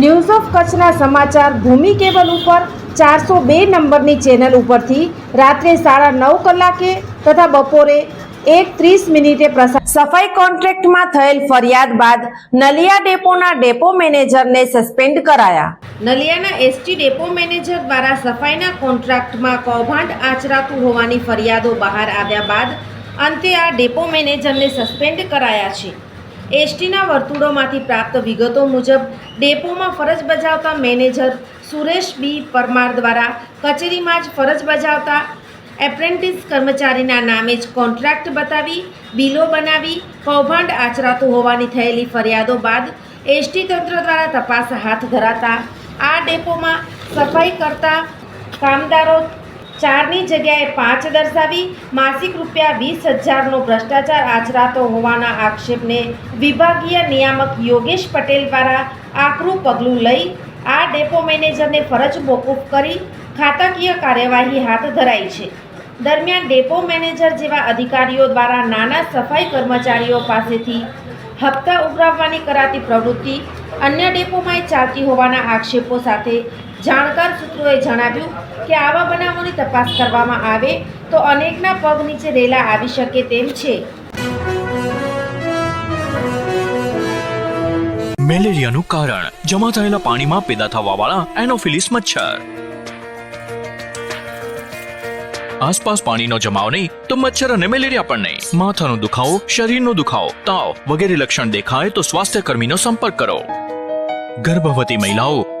news of કચ્છના સમાચાર ભૂમિ cable ઉપર ચારસો બે નંબરની ચેનલ ઉપરથી રાત્રે સાડા નવ કલાકે તથા બપોરે એક ત્રીસ મિનિટે પ્રસાર સફાઈ કોન્ટ્રાક્ટમાં થયેલ ફરિયાદ બાદ નલિયા ડેપોના ડેપો મેનેજરને સસ્પેન્ડ કરાયા. નલિયાના એસટી ડેપો મેનેજર દ્વારા સફાઈના કોન્ટ્રાક્ટમાં કૌભાંડ આચરાતું હોવાની ફરિયાદો બહાર આવ્યા બાદ અંતે આ ડેપો મેનેજરને સસ્પેન્ડ કરાયા છે. એસટીના વર્તુળોમાંથી પ્રાપ્ત વિગતો મુજબ, ડેપોમાં ફરજ બજાવતા મેનેજર સુરેશ બી. પરમાર દ્વારા કચેરીમાં જ ફરજ બજાવતા એપ્રેન્ટિસ કર્મચારીના નામે જ કોન્ટ્રાક્ટ બતાવી, બિલો બનાવી, કૌભાંડ આચરાતું હોવાની થયેલી ફરિયાદો બાદ એસટી તંત્ર દ્વારા તપાસ હાથ ધરાતા આ ડેપોમાં સફાઈ કરતા કામદારો ચારની જગ્યાએ પાંચ દર્શાવી માસિક રૂપિયા વીસ હજારનો ભ્રષ્ટાચાર આચરાતો હોવાના આક્ષેપને વિભાગીય નિયામક યોગેશ પટેલ દ્વારા આકરું પગલું લઈ આ ડેપો મેનેજરને ફરજ મોકૂફ કરી ખાતાકીય કાર્યવાહી હાથ ધરાઈ છે. દરમિયાન ડેપો મેનેજર જેવા અધિકારીઓ દ્વારા નાના સફાઈ કર્મચારીઓ પાસેથી હપ્તા ઉઘરાવવાની કરાતી પ્રવૃત્તિ અન્ય ડેપોમાં ચાલતી હોવાના આક્ષેપો સાથે જાણકાર સૂત્રોએ જણાવ્યું કે આવા બનાવોની તપાસ કરવામાં આવે તો અનેકના પગ નીચે રેલા આવી શકે તેમ છે. મેલેરિયાનું કારણ. જમા થયેલા પાણીમાં પેદા થવાવાળા એનોફિલિસ મચ્છર. આસપાસ પાણીનો જમાવ નહીં તો મચ્છર અને મેલેરિયા પણ નહીં. માથાનો દુખાવો, શરીરનો દુખાવો, તાવ વગેરે લક્ષણ દેખાય તો સ્વાસ્થ્ય કર્મીનો સંપર્ક કરો. ગર્ભવતી મહિલાઓ